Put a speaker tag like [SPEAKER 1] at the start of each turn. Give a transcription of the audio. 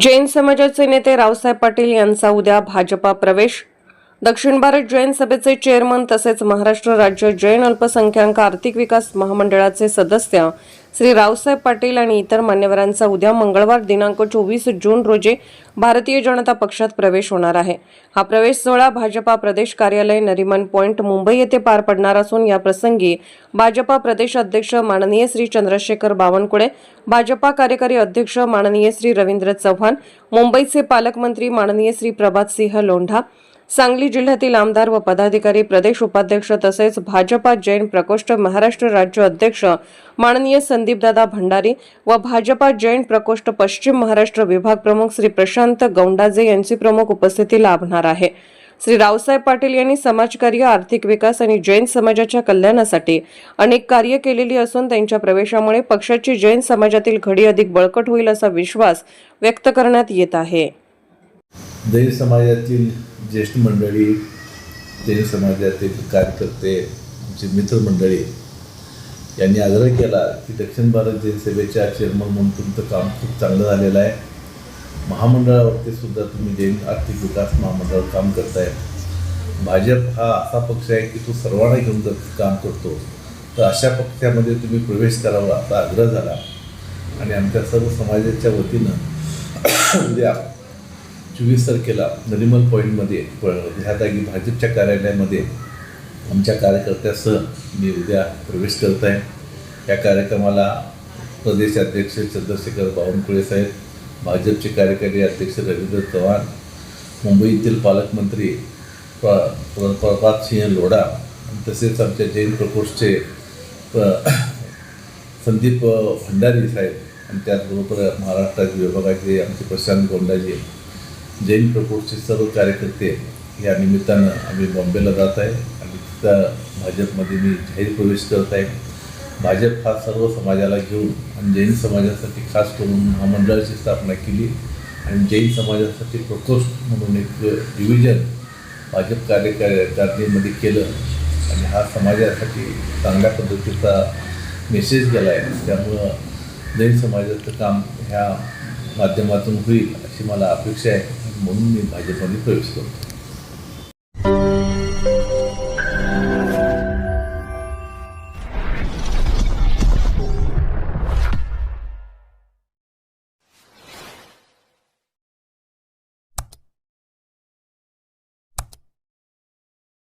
[SPEAKER 1] जैन समाजाचे नेते रावसाहेब पाटील यांचा उद्या भाजपा प्रवेश. दक्षिण भारत जैन सभेचे चेअरमन तसेच महाराष्ट्र राज्य जैन अल्पसंख्याक आर्थिक विकास महामंडळाचे सदस्य श्री रावसाहेब पाटील आणि इतर मान्यवरांचा उद्या मंगळवार दिनांक चोवीस जून रोजी भारतीय जनता पक्षात प्रवेश होणार आहे. हा प्रवेश सोहळा भाजपा प्रदेश कार्यालय नरिमन पॉइंट मुंबई येथे पार पडणार असून या प्रसंगी भाजपा प्रदेश अध्यक्ष माननीय श्री चंद्रशेखर बावनकुळे भाजपा कार्यकारी अध्यक्ष माननीय श्री रवींद्र चव्हाण मुंबईचे पालकमंत्री माननीय श्री प्रभात सिंह लोंढा सांगली जिल्ह्यातील आमदार व पदाधिकारी प्रदेश उपाध्यक्ष तसेच भाजपा जैन प्रकोष्ठ महाराष्ट्र राज्य अध्यक्ष माननीय संदीपदादा भंडारी व भाजपा जैन प्रकोष्ठ पश्चिम महाराष्ट्र विभाग प्रमुख श्री प्रशांत गौंडाजे यांची प्रमुख उपस्थिती लाभणार आहे. श्री रावसाहेब पाटील यांनी समाजकार्य आर्थिक विकास आणि जैन समाजाच्या कल्याणासाठी अनेक कार्य केलेली असून त्यांच्या प्रवेशामुळे पक्षाची जैन समाजातील घडी अधिक बळकट होईल असा विश्वास व्यक्त करण्यात येत आहे.
[SPEAKER 2] जैन समाजातील ज्येष्ठ मंडळी जैन समाजातील कार्यकर्ते आमचे मित्रमंडळी यांनी आग्रह केला की दक्षिण भारत जैन सेवेच्या चेअरमन म्हणून तुमचं काम खूप चांगलं झालेलं आहे. महामंडळावरती सुद्धा तुम्ही जैन आर्थिक विकास महामंडळावर काम करताय. भाजप हा असा पक्ष आहे की तो सर्वांना घेऊन जर काम करतो तर अशा पक्षामध्ये तुम्ही प्रवेश करावा असा आग्रह झाला. आणि आमच्या सर्व समाजाच्या वतीनं म्हणजे उद्या चोवीस तारखेला नरिमल पॉईंटमध्ये म्हणजे ह्या जागी भाजपच्या कार्यालयामध्ये आमच्या कार्यकर्त्यासह मी उद्या प्रवेश करत आहे या कार्यक्रमाला प्रदेश अध्यक्ष चंद्रशेखर बावनकुळे साहेब भाजपचे कार्यकारी अध्यक्ष रवींद्र चव्हाण मुंबईतील पालकमंत्री प्र प्र- प्रभात सिंह लोढा तसेच आमच्या जैन प्रकोष्ठचे संदीप भंडारी साहेब आणि त्याचबरोबर महाराष्ट्राचे विभागाचे आमचे प्रशांत गोंडाजी जैन प्रकोष्ठचे सर्व कार्यकर्ते या निमित्तानं आम्ही बॉम्बेला जात आहे. आणि तिथं भाजपमध्ये मी जाहीर प्रवेश करत आहे. भाजप हा सर्व समाजाला घेऊन आणि जैन समाजासाठी खास करून महामंडळाची स्थापना केली. आणि जैन समाजासाठी प्रकोष्ठ म्हणून एक डिव्हिजन भाजप कार्यकारणीमध्ये केलं. आणि हा समाजासाठी चांगल्या पद्धतीचा मेसेज गेला आहे त्यामुळं जैन समाजाचं काम ह्या माध्यमातून होईल अशी मला अपेक्षा आहे. म्हणून मी भाजपमध्ये प्रवेश करतो.